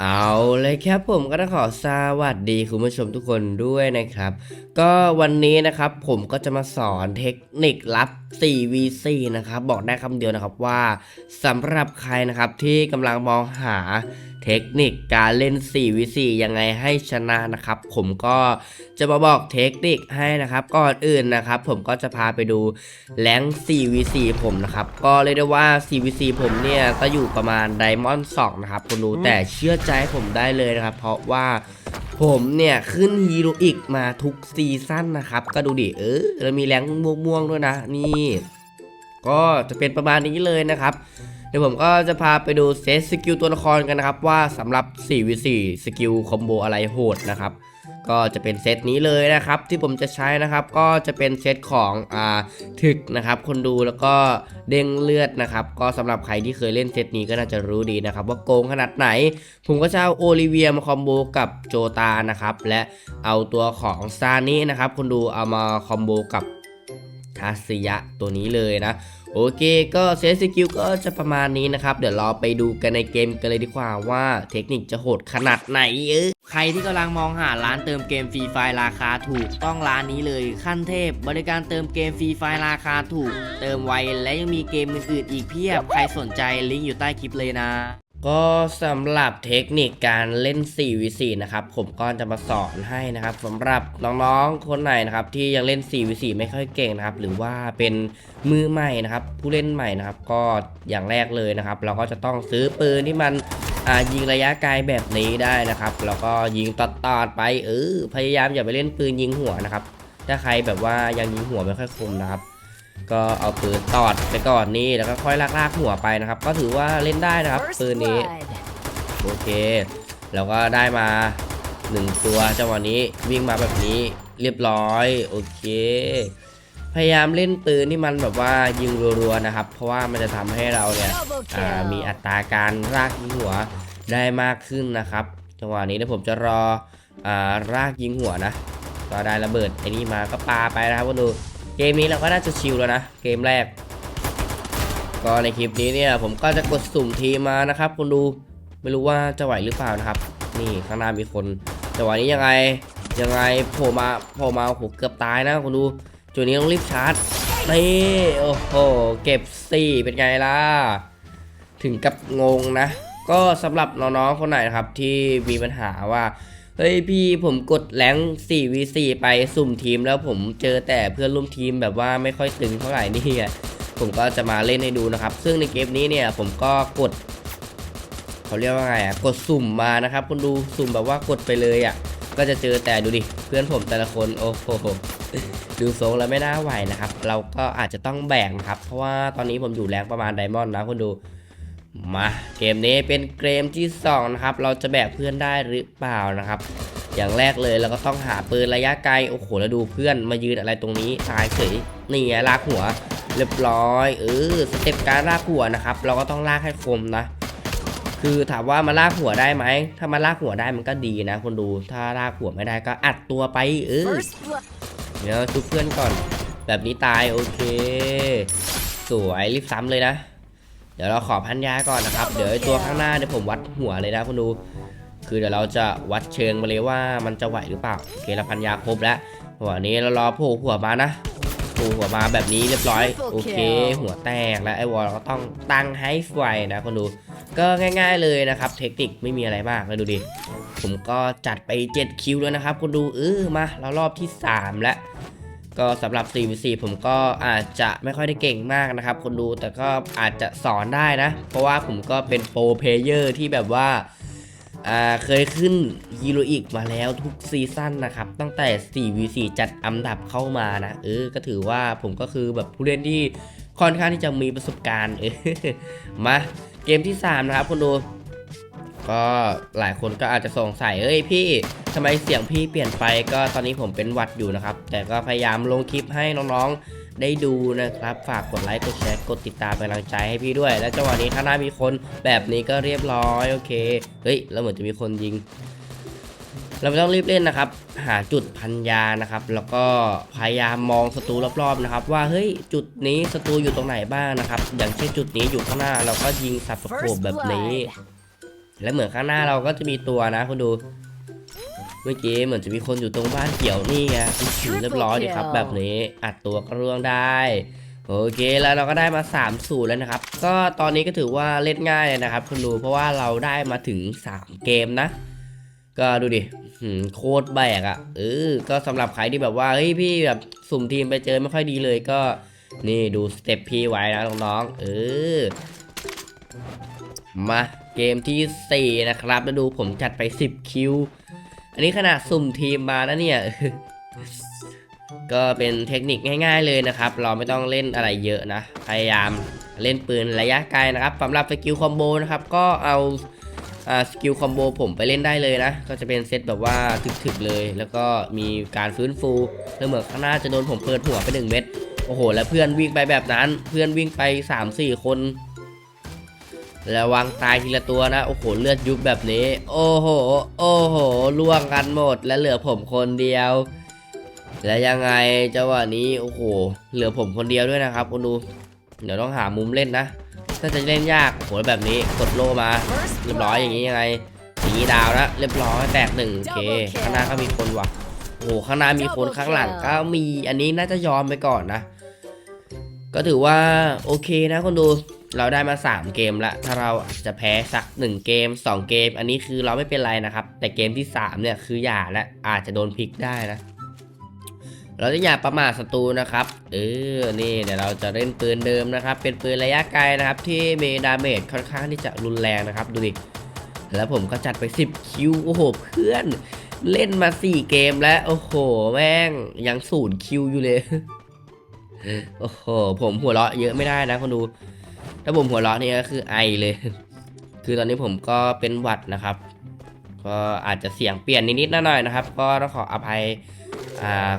เอาเลยครับผมก็ต้องขอสวัสดีคุณผู้ชมทุกคนด้วยนะครับ ก็วันนี้นะครับผมก็จะมาสอนเทคนิคลับ 4vc นะครับ บอกได้คำเดียวนะครับว่าสำหรับใครนะครับที่กำลังมองหา เทคนิคการเล่น 4vc ยังไงให้ชนะนะครับ ผมก็จะมาบอกเทคนิคให้นะครับก่อนอื่นนะครับ ผมก็จะพาไปดูแรงค์ 4vc ผมนะครับ ก็เรียกได้ว่า 4vc ผมเนี่ยก็อยู่ประมาณไดมอนด์2นะครับคุณดูแต่เชื่อใจผมได้เลยนะครับ เพราะว่าผมเนี่ยขึ้นฮีโรอีกมาทุกซีซั่นนะครับ ก็ดูดิเออแล้วมีแรงม่วงๆด้วยนะนี่ ก็จะเป็นประมาณนี้เลยนะครับ ดี๋ยวผมก็จะพาไปดูเซตสกิลตัวละครกันนะครับ ว่าสำหรับ 4v4 สกิลคอมโบอะไรโหดนะครับก็จะเป็นเซตนี้เลยนะครับที่ผมจะใช้นะครับก็จะเป็นเซตของอ่าถึกนะครับ คนดูแล้วก็เด้งเลือดนะครับ ก็สำหรับใครที่เคยเล่นเซตนี้ก็น่าจะรู้ดีนะครับ ว่าโกงขนาดไหน ผมก็จะเอาโอลิเวียมาคอมโบกับโจตานะครับ และเอาตัวของซานินะครับ คนดูเอามาคอมโบกับ ทาสยะตัวนี้เลยนะ โอเคก็เซสกิลก็จะประมาณนี้นะครับ เดี๋ยวเราไปดูกันในเกมกันเลยดีกว่าว่าเทคนิคจะโหดขนาดไหนเออใครที่กำลังมองหาร้านเติมเกมฟรีไฟล์ราคาถูกต้องร้านนี้เลยขั้นเทพ บริการเติมเกมฟรีไฟล์ราคาถูก เติมไวและยังมีเกมอื่นๆอีกเพียบใครสนใจลิงก์อยู่ใต้คลิปเลยนะ ก็สำหรับเทคนิคการเล่น 4v4 นะครับ ผมก็จะมาสอนให้นะครับสำหรับน้องๆคนไหนนะครับ ที่ยังเล่น 4v4 ไม่ค่อยเก่งนะครับ หรือว่าเป็นมือใหม่นะครับ ผู้เล่นใหม่นะครับ ก็อย่างแรกเลยนะครับ เราก็จะต้องซื้อปืนที่มันอ่ายิงระยะไกลแบบนี้ได้นะครับ แล้วก็ยิงตัดตอดๆไปเออพยายามอย่าไปเล่นปืนยิงหัวนะครับ ถ้าใครแบบว่ายังยิงหัวไม่ค่อยคมนะครับ ก็เอาปืนตอดไปก่อนนี่แล้วก็ค่อยลากๆหัวไปนะครับ ก็ถือว่าเล่นได้นะครับปืนนี้โอเคแล้วก็ได้มาหนึ่งตัวจังหวะนี้วิ่งมาแบบนี้เรียบร้อยโอเค พยายามเล่นปืนที่มันแบบว่ายิงรัวๆนะครับ เพราะว่ามันจะทำให้เราเนี่ยอ่ามีอัตราการรากยิงหัวได้มากขึ้นนะครับจังหวะนี้เดี๋ยวผมจะรออ่ารากยิงหัวนะก็ได้ระเบิดไอ้นี่มาก็ปาไปนะครับก็ดู เกมนี้เราก็น่าจะชิลแล้วนะ เกมแรก ก็ในคลิปนี้เนี่ยผมก็จะกดสุ่มทีมมานะครับคุณดูไม่รู้ว่าจะไหวหรือเปล่านะครับ นี่ข้างหน้ามีคนจังหวะนี้ยังไงยังไงโผล่มาโผล่มาโอ้โหเกือบตายนะคุณดูจุดนี้ต้องรีบชาร์จนี่โอ้โหเก็บสี่เป็นไงล่ะถึงกับงงนะ ก็สำหรับน้องๆคนไหนนะครับที่มีปัญหาว่า เฮ้ยพี่ผมกดแรง 4v4 ไปสุ่มทีมแล้วผมเจอแต่เพื่อนร่วมทีมแบบว่าไม่ค่อยตึงเท่าไหร่นี่อะผมก็จะมาเล่นให้ดูนะครับ ซึ่งในเกมนี้เนี่ยผมก็กดเขาเรียกว่าไงอะกดสุ่มมานะครับคุณดูสุ่มแบบว่ากดไปเลยอะก็จะเจอแต่ดูดิเพื่อนผมแต่ละคนโอ้โหดูทรงแล้วไม่น่าไหวนะครับ เราก็อาจจะต้องแบ่งครับ เพราะว่าตอนนี้ผมอยู่แรงประมาณไดมอนด์นะคุณดู มาเกมนี้เป็นเกมที่2นะครับเราจะแบกเพื่อนได้หรือเปล่านะครับ อย่างแรกเลยเราก็ต้องหาปืนระยะไกลโอ้โหแล้วดูเพื่อนมายืนอะไรตรงนี้ตายเฉยนี่ไงลากหัว เรียบร้อยเออสเต็ปการลากหัวนะครับ เราก็ต้องลากให้คมนะ คือถามว่ามาลากหัวได้ไหมถ้ามาลากหัวได้มันก็ดีนะคนดูถ้าลากหัวไม่ได้ก็อัดตัวไปเออเดี๋ยวชุบเพื่อนก่อน แบบนี้ตายโอเค สวยรีบซ้ำเลยนะ ดี๋ยวเราขอพันยาก่อนนะครับ เดี๋ยวไอตัวข้างหน้าเดี๋ยวผมวัดหัวเลยนะคุณดู คือเดี๋ยวเราจะวัดเชิงมาเลยว่ามันจะไหวหรือเปล่าโอเคเราพันยาครบแล้วหัวนี้เรารอโผล่หัวมานะโผล่หัวมาแบบนี้เรียบร้อยโอเค หัวแตกแล้วไอ้วอลเราก็ต้องตั้งให้ไฟนะคุณดูก็ง่ายๆเลยนะครับ เทคนิคไม่มีอะไรมากเลยดูดิผมก็จัดไป 7 คิวแล้วนะครับคุณดูเออมาเรารอบที่ 3 แล้ว ก็สำหรับ 4v4 ผมก็อาจจะไม่ค่อยได้เก่งมากนะครับ คนดูแต่ก็อาจจะสอนได้นะ เพราะว่าผมก็เป็นโปรเพลเยอร์ที่แบบว่าเคยขึ้นฮีโรอีกมาแล้วทุกซีซั่นนะครับ ตั้งแต่ 4v4 จัดอันดับเข้ามานะ เออ ก็ถือว่าผมก็คือแบบผู้เล่นที่ค่อนข้างที่จะมีประสบการณ์เออมาเกมที่ 3 นะครับคุณดู ก็หลายคนก็อาจจะสงสัยเอ้ยพี่ทำไมเสียงพี่เปลี่ยนไปก็ตอนนี้ผมเป็นหวัดอยู่นะครับ แต่ก็พยายามลงคลิปให้น้องๆได้ดูนะครับ ฝากกดไลค์กดแชร์กดติดตามเป็นกำลังใจให้พี่ด้วย และจังหวะนี้ถ้าหน้ามีคนแบบนี้ก็เรียบร้อยโอเคเฮ้ยแล้วเหมือนจะมีคนยิง เราไม่ต้องรีบเล่นนะครับ หาจุดพันยานะครับ แล้วก็พยายามมองศัตรูรอบๆนะครับ ว่าเฮ้ยจุดนี้ศัตรูอยู่ตรงไหนบ้างนะครับ อย่างเช่นจุดนี้อยู่ข้างหน้าเราก็ยิงสับสโคบแบบนี้ และเหมือนข้างหน้าเราก็จะมีตัวนะคุณดู เมื่อกี้เหมือนจะมีคนอยู่ตรงบ้านเขียวนี่ไงอื้อหือเรียบร้อยดีครับ แบบนี้อัดตัวก็ร่วงได้โอเคแล้วเราก็ได้มา3สูตรแล้วนะครับ ก็ตอนนี้ก็ถือว่าเล่นง่ายเลยนะครับคุณดูเพราะว่าเราได้มาถึง 3 เกมนะ ก็ดูดิหืมโคตรแบกอะ่ะเออก็สำหรับใครที่แบบว่าเฮ้ยพี่แบบสุ่มทีมไปเจอไม่ค่อยดีเลยก็นี่ดูสเต็ปพี่ไว้นะน้องๆเออมา เกมที่ 4 นะครับ แล้วดูผมจัดไป 10 คิว อันนี้ขนาดสุ่มทีมมาแล้วเนี่ย ก็เป็นเทคนิคง่าย ๆเลยนะครับ เราไม่ต้องเล่นอะไรเยอะนะ พยายามเล่นปืนระยะไกลนะครับสำหรับสกิลคอมโบนะครับ ก็เอาสกิลคอมโบผมไปเล่นได้เลยนะ ก็จะเป็นเซตแบบว่าถึกๆเลย แล้วก็มีการฟื้นฟูแล้วเหมือนข้างหน้าจะโดนผมเปิดหัวไปหนึ่งเม็ด โอ้โห แล้วเพื่อนวิ่งไปแบบนั้น เพื่อนวิ่งไป 3-4 คน ระวังตายทีละตัวนะ โอ้โห เลือดยุบแบบนี้ โอ้โห โอ้โห ล่วงกันหมด และเหลือผมคนเดียว แล้วยังไงจังหวะนี้ โอ้โห เหลือผมคนเดียวด้วยนะครับคุณดู เดี๋ยวต้องหามุมเล่นนะ ถ้าจะเล่นยาก โอ้โห แบบนี้ กดโลมา เรียบร้อยอย่างนี้ยังไงอย่างนี้ดาวนะเรียบร้อย แตกหนึ่งโอเค ข้างหน้าก็มีคนว่ะ โอ้โห ข้างหน้ามีคน ข้างหลังก็มี อันนี้น่าจะยอมไปก่อนนะ ก็ถือว่าโอเคนะคนดู เราได้มา 3 เกมละ ถ้าเราจะแพ้สัก 1 เกม 2 เกม อันนี้คือเราไม่เป็นไรนะครับ แต่เกมที่ 3 เนี่ยคืออย่าและอาจจะโดนพลิกได้นะ เราจะอย่าประมาทศัตรูนะครับ เออ นี่เดี๋ยวเราจะเล่นปืนเดิมนะครับ เป็นปืนระยะไกลนะครับ ที่มีดาเมจค่อนข้างที่จะรุนแรงนะครับ ดูดิ แล้วผมก็จัดไป 10 คิว โอ้โห เพื่อน เล่นมา 4 เกมแล้ว โอ้โห แม่งยังศูนย์คิวอยู่เลย โอ้โห ผมหัวเราะเยอะไม่ได้นะคนดู ถ้าผมหัวเราะนี่ก็คือไอเลย คือตอนนี้ผมก็เป็นหวัดนะครับ ก็อาจจะเสียงเปลี่ยนนิดๆหน่อยๆนะครับ ก็ต้องขออภัย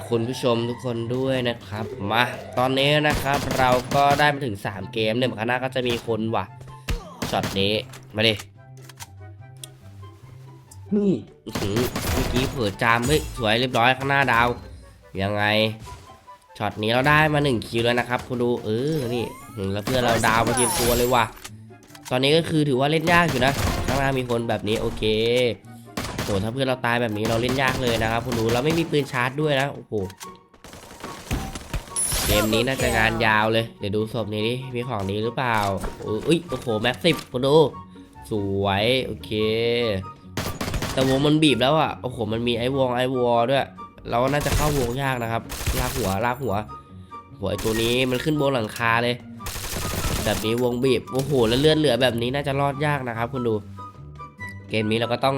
คุณผู้ชมทุกคนด้วยนะครับ มาตอนนี้นะครับ เราก็ได้มาถึง 3 เกมเนี่ยข้างหน้าก็จะมีคนว่ะช็อตนี้มาดินี่อื้อหือเมื่อกี้เผื่อจามเฮ้ยสวยเรียบร้อยข้างหน้าดาว ยังไง ช็อตนี้เราได้มา1คิวแล้วนะครับคุณดูเออนี่แล้วเพื่อนเราดาวมาทีมตัวเลยว่ะ ตอนนี้ก็คือถือว่าเล่นยากอยู่นะข้างหน้ามีคนแบบนี้โอเคโหถ้าเพื่อนเราตายแบบนี้เราเล่นยากเลยนะครับคุณดูเราไม่มีปืนชาร์จด้วยนะโอ้โหเกมนี้น่าจะงานยาวเลยเดี๋ยวดูศพนี้ดิมีของนี้หรือเปล่าอุ้ยโอ้โหแม็กซิบคุณดูสวยโอเค แต่วงมันบีบแล้วอะโอ้โหมันมีไอวงไอวอด้วย เราก็น่าจะเข้าวงยากนะครับ ลากหัว ลากหัว หัวไอตัวนี้มันขึ้นบนหลังคาเลย แบบนี้วงบีบ โอ้โห แล้วเลือดเหลือแบบนี้น่าจะรอดยากนะครับ คุณดู เกมนี้เราก็ต้อง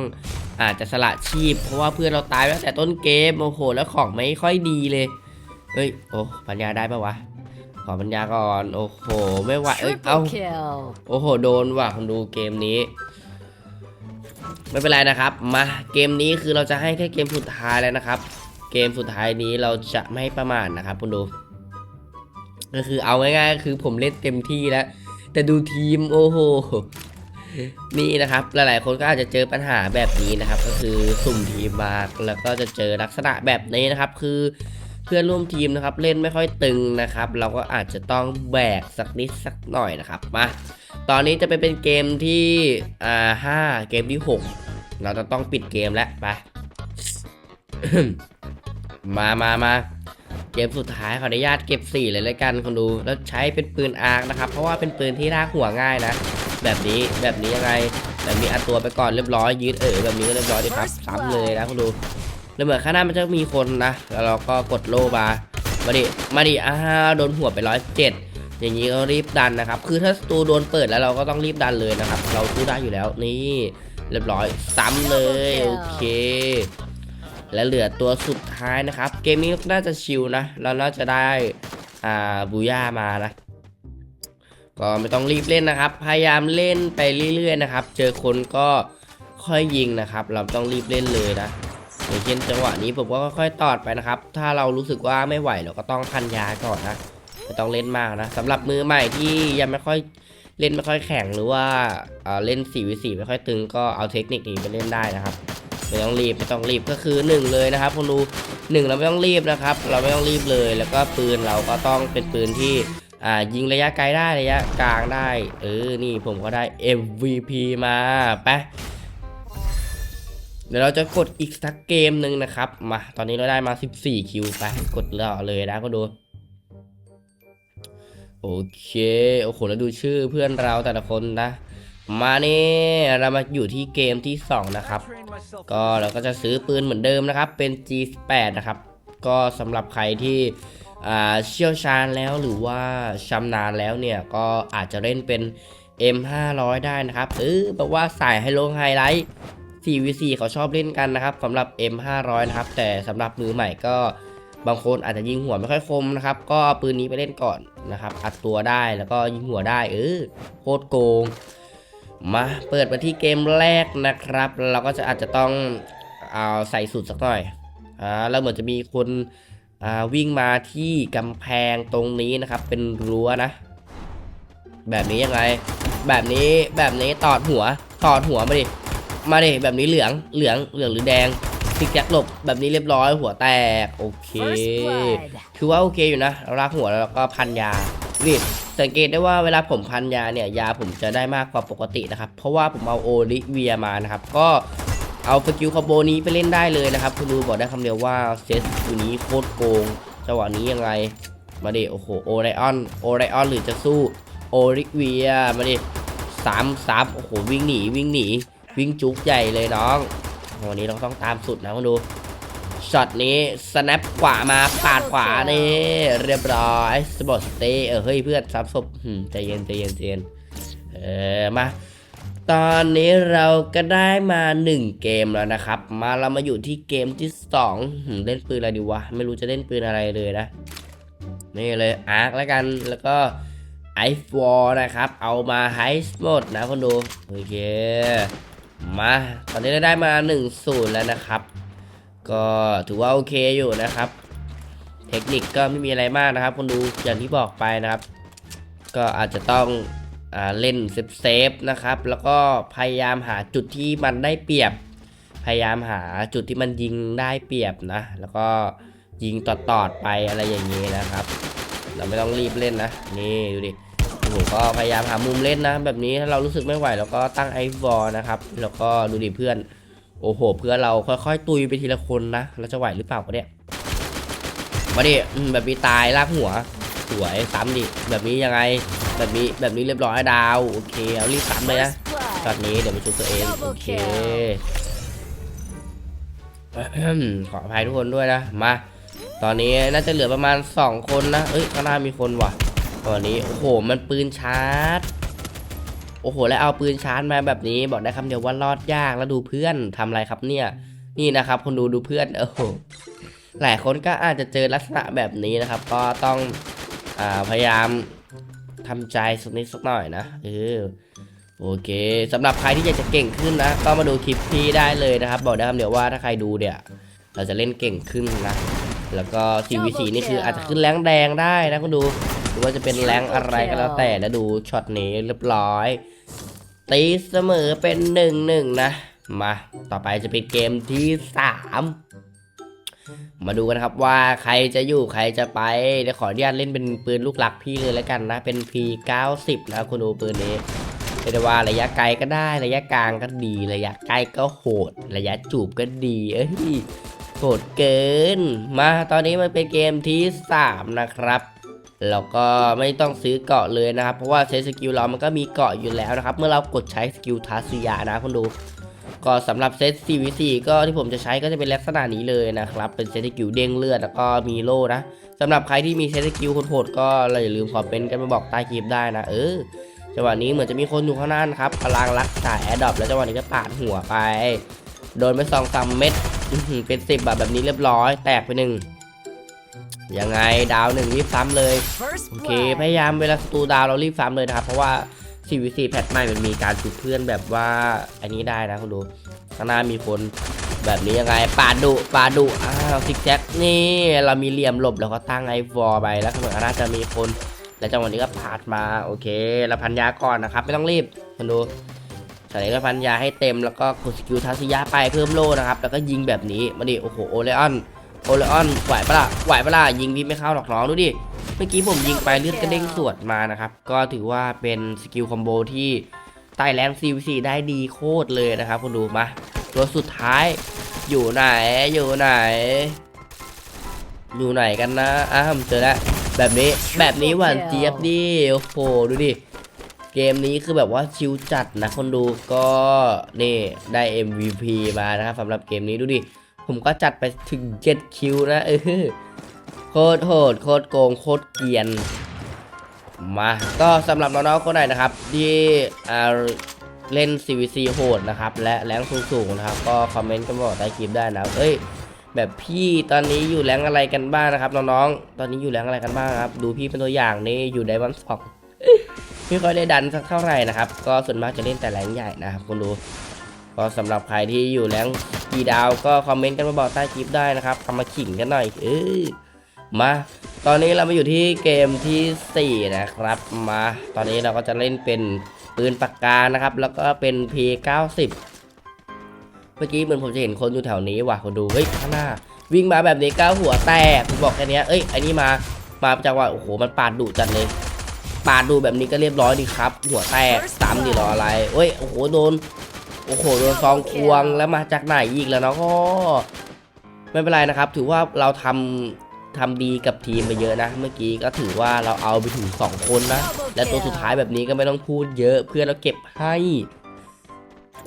อาจจะสละชีพ เพราะว่าเพื่อนเราตายไปตั้งแต่ต้นเกม โอ้โห แล้วของไม่ค่อยดีเลย เฮ้ย โอ้ ปัญญาได้ปะวะ ขอปัญญาก่อน โอ้โห ไม่ไหว เอ้ย เอ้า Triple kill. โอ้โห โดนว่ะคุณดูเกมนี้ไม่เป็นไรนะครับ มาเกมนี้คือเราจะให้แค่เกมสุดท้ายแล้วนะครับ เกมสุดท้ายนี้เราจะไม่ประมาทนะครับคุณดู ก็คือเอาง่ายๆก็คือผมเล่นเต็มที่แล้ว แต่ดูทีมโอ้โหนี่นะครับหลายๆคนก็อาจจะเจอปัญหาแบบนี้นะครับ ก็คือสุ่มทีมมาแล้วก็จะเจอลักษณะแบบนี้นะครับ คือเพื่อนร่วมทีมนะครับเล่นไม่ค่อยตึงนะครับ เราก็อาจจะต้องแบกสักนิดสักหน่อยนะครับมาตอนนี้จะไปเป็นเกมที่อ่าห้าเกมที่หกเราจะต้องปิดเกมแล้วไป มามามาเกมสุดท้ายขออนุญาตเก็บ4เลยแล้วกันคนดู แล้วใช้เป็นปืนอาร์คนะครับ เพราะว่าเป็นปืนที่ลากหัวง่ายนะ แบบนี้แบบนี้ยังไงแบบนี้อัดตัวไปก่อนเรียบร้อยยืดเออแบบนี้ก็เรียบร้อยดีครับซ้ำเลยนะคนดูแล้วเหมือนข้างหน้ามันจะมีคนนะ แล้วเราก็กดโลมามาดิมาดิอ้าวโดนหัวไปร้อยเจ็ดอย่างนี้ก็รีบดันนะครับ คือถ้าประตูโดนเปิดแล้วเราก็ต้องรีบดันเลยนะครับ เราสู้ได้อยู่แล้วนี่เรียบร้อยซ้ำเลยโอเค และเหลือตัวสุดท้ายนะครับ เกมนี้น่าจะชิลนะ เราน่าจะได้อ่าบูย่ามานะ ก็ไม่ต้องรีบเล่นนะครับ พยายามเล่นไปเรื่อยๆนะครับ เจอคนก็ค่อยยิงนะครับ เราต้องรีบเล่นเลยนะอย่างเช่นจังหวะนี้ผมก็ค่อยๆตอดไปนะครับ ถ้าเรารู้สึกว่าไม่ไหวเราก็ต้องพันยาก่อนนะไม่ต้องเล่นมากนะสำหรับมือใหม่ที่ยังไม่ค่อยเล่นไม่ค่อยแข็งหรือว่าเอ่อเล่น4วิ4ไม่ค่อยตึงก็เอาเทคนิคนี้ไปเล่นได้นะครับ ไม่ต้องรีบไม่ต้องรีบก็คือ 1 เลยนะครับคุณดูหนึ่งเราไม่ต้องรีบนะครับ เราไม่ต้องรีบเลย แล้วก็ปืนเราก็ต้องเป็นปืนที่อ่ายิงระยะไกลได้ระยะกลางได้ เออนี่ผมก็ได้ MVP มาไปเดี๋ยวเราจะกดอีกสักเกมหนึ่งนะครับ มาตอนนี้เราได้มา 14 คิวไปกดรอเลยนะก็ดูโอเคโอ้โหแล้วดูชื่อเพื่อนเราแต่ละคนนะ มานี่เรามาอยู่ที่เกมที่ 2 นะครับ ก็เราก็จะซื้อปืนเหมือนเดิมนะครับ เป็น G8 นะครับ ก็สำหรับใครที่อ่าเชี่ยวชาญแล้วหรือว่าชำนาญแล้วเนี่ยก็อาจจะเล่นเป็น M500 ได้นะครับเออแปลว่าสายไฮโลไฮไลท์ 4v4 เขาชอบเล่นกันนะครับสำหรับ M500 นะครับ แต่สำหรับมือใหม่ก็บางคนอาจจะยิงหัวไม่ค่อยคมนะครับ ก็เอาปืนนี้ไปเล่นก่อนนะครับ อัดตัวได้แล้วก็ยิงหัวได้เออโคตรโกง มาเปิดมาที่เกมแรกนะครับ เราก็จะอาจจะต้องเอาใส่สูตรสักหน่อยอ่าแล้วเหมือนจะมีคนอ่าวิ่งมาที่กำแพงตรงนี้นะครับ เป็นรั้วนะ แบบนี้ยังไง แบบนี้แบบนี้ตอดหัวตอดหัวมาดิมาดิแบบนี้เหลืองเหลืองเหลืองหรือแดงซิกแจ็คหลบแบบนี้เรียบร้อยหัวแตกโอเค First blood. คือว่าโอเคอยู่นะรากหัวแล้วก็พันยา วิสังเกตได้ว่าเวลาผมพันยาเนี่ยยาผมจะได้มากกว่าปกตินะครับ เพราะว่าผมเอาโอลิเวียมานะครับ ก็เอาสกิลคอมโบนี้ไปเล่นได้เลยนะครับ คุณดูบอกได้คำเดียวว่าเซตอยู่นี้โคตรโกงจังหวะนี้ยังไงมาดิโอ้โหโอไรออนโอไรออนหรือจะสู้โอริเวียมาดิสามซับโอ้โหวิ่งหนีวิ่งหนี วิ่งจุกใหญ่เลยน้องวันนี้เราต้องตามสุดนะคุณดู ช็อตนี้ snap ขวามาปาดขวานี่เรียบร้อยสปอร์ตสเตย์เออเฮ้ยเพื่อนซับศพใจเย็นใจเย็นใจเย็นเออมาตอนนี้เราก็ได้มา 1 เกมแล้วนะครับ มาเรามาอยู่ที่เกมที่2เล่นปืนอะไรดีวะ ไม่รู้จะเล่นปืนอะไรเลยนะ นี่เลยอาร์คแล้วกันแล้วก็ไอฟวอร์นะครับ เอามาไฮส์หมดนะคนดู โอเค มา ตอนนี้เราได้มา1ศูนย์แล้วนะครับ ก็ถือว่าโอเคอยู่นะครับ เทคนิคก็ไม่มีอะไรมากนะครับคนดูอย่างที่บอกไปนะครับ ก็อาจจะต้องอเล่นเซฟๆนะครับ แล้วก็พยายามหาจุดที่มันได้เปรียบ พยายามหาจุดที่มันยิงได้เปรียบนะ แล้วก็ยิงตอดๆไปอะไรอย่างนี้นะครับ เราไม่ต้องรีบเล่นนะ นี่ดูดิผมก็พยายามหามุมเล่นนะ แบบนี้ถ้าเรารู้สึกไม่ไหวเราก็ตั้งไอวอนะครับ แล้วก็ดูดิเพื่อน โอ้โห เพื่อเราค่อยๆ ตุยไปทีละคนนะ เราจะไหวหรือเปล่าเนี่ย มาดิแบบนี้ตายลากหัว สวยซ้ำดิ แบบนี้ยังไง แบบนี้ แบบนี้เรียบร้อยดาว โอเค เอารีบซ้ำเลยนะ First ช็อ blood. ตนี้เดี๋ยวมาชุบตัวเอง โอเค ขออภัยทุกคนด้วยนะ มา ตอนนี้น่าจะเหลือประมาณ 2 คนนะ เอ้ยข้างหน้ามีคนว่ะ ตอนนี้ โอ้โห มันปืนชาร์จ โอ้โห แล้วเอาปืนชาร์จมาแบบนี้ บอกได้คำเดียวว่ารอดยากแล้วดูเพื่อนทำอะไรครับเนี่ย นี่นะครับ คนดูดูเพื่อนโอ้โหหลายคนก็อาจจะเจอลักษณะแบบนี้นะครับ ก็ต้องอพยายามทำใจสักนิดสักหน่อยนะเออโอเคสำหรับใครที่อยากจะเก่งขึ้นนะ ก็มาดูคลิปพี่ได้เลยนะครับ บอกได้คำเดียวว่าถ้าใครดูเนี่ย เราจะเล่นเก่งขึ้นนะ แล้วก็ CVC นี่คืออาจจะขึ้นแรงแดงได้นะคุณดู หรือว่าจะเป็นแรงอะไรก็แล้วแต่แล้วดูช็อตนี้เรียบร้อย ตีเสมอเป็นหนึ่งหนึ่งนะ มา ต่อไปจะเป็นเกมที่สามมาดูกันครับว่าใครจะอยู่ใครจะไปเดี๋ยวขออนุญาตเล่นเป็นปืนลูกหลักพี่เลยแล้วกันนะ เป็น P90 นะคุณดูปืนนี้เรียกว่าระยะไกลก็ได้ระยะกลางก็ดี ระยะใกล้ก็โหด ระยะจูบก็ดี เอ้ยโหดเกิน มาตอนนี้มันเป็นเกมที่ 3 นะครับ แล้วก็ไม่ต้องซื้อเกาะเลยนะครับ เพราะว่าเซตสกิลเรามันก็มีเกาะอยู่แล้วนะครับ เมื่อเรากดใช้สกิลทาสุยานะคุณดู ก็สำหรับเซต 4v4 ก็ที่ผมจะใช้ก็จะเป็นลักษณะนี้เลยนะครับ เป็นเซตสกิลเด้งเลือดแล้วก็มีโล่นะสำหรับใครที่มีเซตสกิลโหดๆก็อย่าลืมคอมเมนต์กันมาบอกใต้คลิปได้นะ เออจังหวะนี้เหมือนจะมีคนอยู่ข้างหน้านะครับพลังรักษาแอดดอปแล้วจังหวะนี้ก็ปาดหัวไป โดนไปสองสามเม็ดเป็นสิบแบบแบบนี้เรียบร้อย แตกไปหนึ่ง ยังไงดาวหนึ่งรีบซ้ำเลย First โอเค blood. พยายามเวลาศัตรูดาวเรารีบซ้ำเลยนะครับเพราะว่า CVC แพทใหม่มันมีการชุบเพื่อนแบบว่าอันนี้ได้นะคุณดูข้างหน้ามีคนแบบนี้ยังไงปาดดุปาดดุอ้าวซิกแซกนี่เรามีเหลี่ยมหลบแล้วก็ตั้งไอวอลไปแล้วข้างหลังน่าจะมีคน แล้วจังหวะนี้ก็ปาดมาโอเคเราพันยาก่อนนะครับ ไม่ต้องรีบคุณดูใส่ก็พันยาให้เต็มแล้วก็กดสกิลทัศยะไปเพิ่มโล่นะครับ แล้วก็ยิงแบบนี้มาดิโอ้โหโอเลออน โอเลออนไหวปะล่ะไหวปะล่ะยิงพี่ไม่เข้าหรอกน้องดูดิ เมื่อกี้ผมยิงไปเลือดกระเด้งสวดมานะครับ ก็ถือว่าเป็นสกิลคอมโบที่ไต่แรง CVC ได้ดีโคตรเลยนะครับคุณดูมาตัวสุดท้ายอยู่ไหนอยู่ไหน อยู่ไหนกันนะอ้ามเจอแล้วแบบนี้แบบนี้หวานเจี๊ยบดิโอ้โหดูดิเกมนี้คือแบบว่าชิลจัดนะคนดูก็นี่ได้ MVP มานะครับสำหรับเกมนี้ดูดิ ผมก็จัดไปถึง7คิวนะเออโคตรโหดโคตรโกงโคตรเกรียน มาก็สำหรับน้องๆคนไหนนะครับ ที่เล่น CVC โหดนะครับ และแรงสูงๆนะครับ ก็คอมเมนต์กันบอกใต้คลิปได้นะเอ้ยแบบพี่ตอนนี้อยู่แรงอะไรกันบ้างนะครับน้องๆ ตอนนี้อยู่แรงอะไรกันบ้างครับ ดูพี่เป็นตัวอย่างนี่อยู่ไดมอนสองไม่ค่อยได้ดันสักเท่าไหร่นะครับ ก็ส่วนมากจะเล่นแต่แรงใหญ่นะครับคุณดู ก็สำหรับใครที่อยู่แรงกี่ดาวก็คอมเมนต์กันมาบอกใต้คลิปได้นะครับทำมาขิงกันหน่อยเออมา ตอนนี้เรามาอยู่ที่เกมทีสี่ 4 นะครับมา ตอนนี้เราก็จะเล่นเป็นปืนปากกานะครับ แล้วก็เป็น P90 เมื่อกี้เหมือนผมจะเห็นคนอยู่แถวนี้ว่ะคนดูเฮ้ยข้างหน้า วิ่งมาแบบนี้ก้าวหัวแตกผมบอกแค่นี้เอ้ยไอ้น,นี่มามาจากว่าโอ้โหมันปาดดุจัดเลยปาดดูแบบนี้ก็เรียบร้อยดีครับ หัวแตกสามดีรออะไรเอ้ยโอ้โหโดน โอ้โหโดนซองควงแล้วมาจากไหนอีกแล้วเนาะก็ไม่เป็นไรนะครับ ถือว่าเราทำทำดีกับทีมไปเยอะนะ เมื่อกี้ก็ถือว่าเราเอาไปถึง 2 คนนะ และตัวสุดท้ายแบบนี้ก็ไม่ต้องพูดเยอะเพื่อเราเก็บให้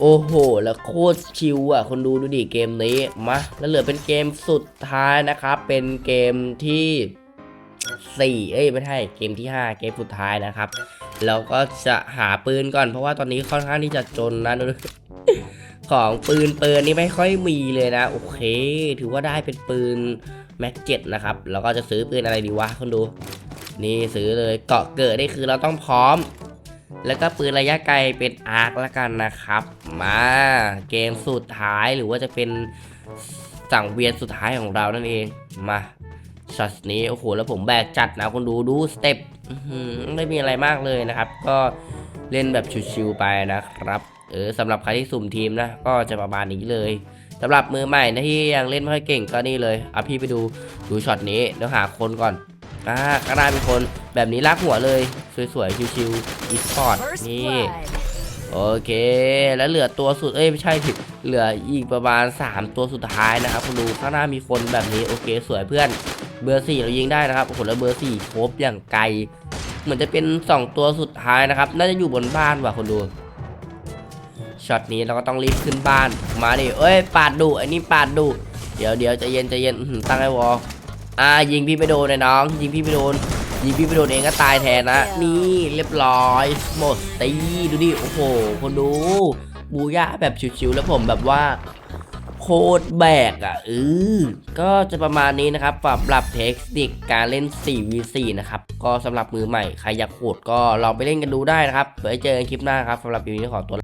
โอ้โห แล้วโคตรชิวอะ คนดูดูดิเกมนี้มาแล้วเหลือเป็นเกมสุดท้ายนะครับ เป็นเกมที่ 4 เอ้ยไม่ใช่เกมที่ 5 เกมสุดท้ายนะครับ เราก็จะหาปืนก่อนเพราะว่าตอนนี้ค่อนข้างที่จะจนนะ ของปืนปืนนี่ไม่ค่อยมีเลยนะ โอเค ถือว่าได้เป็นปืนแม็กเจ็ดนะครับ แล้วก็จะซื้อปืนอะไรดีวะคนดู นี่ซื้อเลยเกาะเกิดนี่คือเราต้องพร้อม แล้วก็ปืนระยะไกลเป็นอาร์คละกันนะครับ มาเกมสุดท้ายหรือว่าจะเป็นสังเวียนสุดท้ายของเรานั่นเองมาช็อตนี้โอ้โหแล้วผมแบกจัดนะคนดูดูสเต็ปไม่มีอะไรมากเลยนะครับ ก็เล่นแบบชิวๆไปนะครับ เออสำหรับใครที่สุ่มทีมนะ ก็จะประมาณนี้เลยสำหรับมือใหม่นะที่ยังเล่นไม่ค่อยเก่งก็นี่เลยเอาพี่ไปดูดูช็อตนี้เดี๋ยวหาคนก่อนอ่าข้างหน้ามีคนแบบนี้ลากหัวเลย สวยๆชิวๆอีสปอร์ต First นี่ blood. โอเค แล้วเหลือตัวสุดเอ้ยไม่ใช่ผิดเหลืออีกประมาณ 3 ตัวสุดท้ายนะครับคุณดูข้างหน้ามีคนแบบนี้โอเคสวยเพื่อนเบอร์4เรายิงได้นะครับโอ้โหแล้วเบอร์4ครบอย่างไกล เหมือนจะเป็น 2 ตัวสุดท้ายนะครับ น่าจะอยู่บนบ้านว่ะคนดู ช็อตนี้เราก็ต้องรีบขึ้นบ้าน มาดิเอ้ยปาดดุไอ้นี่ปาดดุเดี๋ยวเดี๋ยวใจเย็นใจเย็นอื้อหือตั้งไอ้วอลอ่ายิงพี่ไปโดนเลยน้อง ยิงพี่ไปโดน ยิงพี่ไปโดนเองก็ตายแทนนะนี่เรียบร้อยหมดตีดูดิโอ้โห คนดู บูย่าแบบชิวๆแล้วผมแบบว่าโคตรแบกอะเออก็จะประมาณนี้นะครับสำหรับเทคนิคการเล่น 4v4 นะครับ ก็สำหรับมือใหม่ ใครอยากโหดก็ลองไปเล่นกันดูได้นะครับไว้เจอกันคลิปหน้าครับสำหรับวิดีโอนี้ขอตัว